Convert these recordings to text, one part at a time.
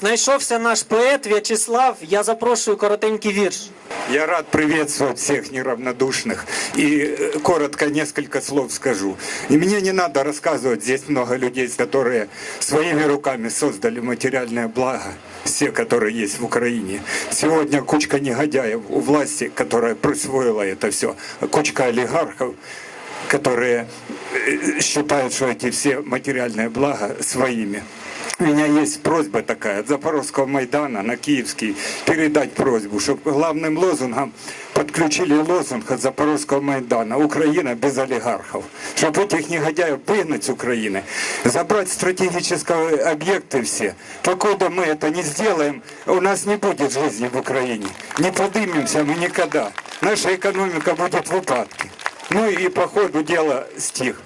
Знайшовся наш поет В'ячеслав. Я запрошую коротенький вірш. Я рад приветствовать всех неравнодушных и э, коротко несколько слов скажу. И мне не надо рассказывать, здесь много людей, которые своими руками создали материальное благо, все, которые есть в Украине. Сегодня кучка негодяев у власти, которая присвоила это все, кучка олигархов, которые э, считают, что эти все материальные блага своими. У меня есть просьба такая от Запорожского Майдана на Киевский передать просьбу, чтобы главным лозунгом подключили лозунг от Запорожского Майдана «Украина без олигархов». Чтобы этих негодяев выгнать с Украины, забрать стратегические объекты все. Покуда мы это не сделаем, у нас не будет жизни в Украине. Не поднимемся мы никогда. Наша экономика будет в упадке. Ну и по ходу дела стих.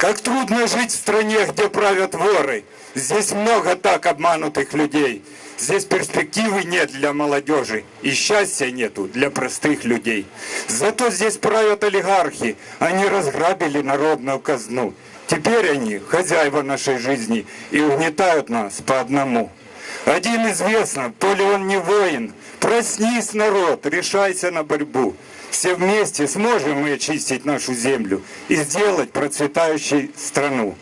Как трудно жить в стране, где правят воры. Здесь много так обманутых людей. Здесь перспективы нет для молодежи и счастья нету для простых людей. Зато здесь правят олигархи. Они разграбили народную казну. Теперь они хозяева нашей жизни и угнетают нас по одному. Один известно, то ли он не воин. Проснись, народ, решайся на борьбу. Все вместе сможем мы очистить нашу землю и сделать процветающей страну.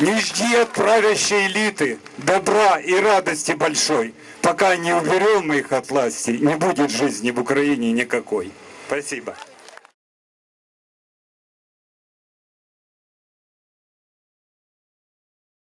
Не жди от правящей элиты добра и радости большой. Пока не уберем мы их от власти, не будет жизни в Украине никакой. Спасибо.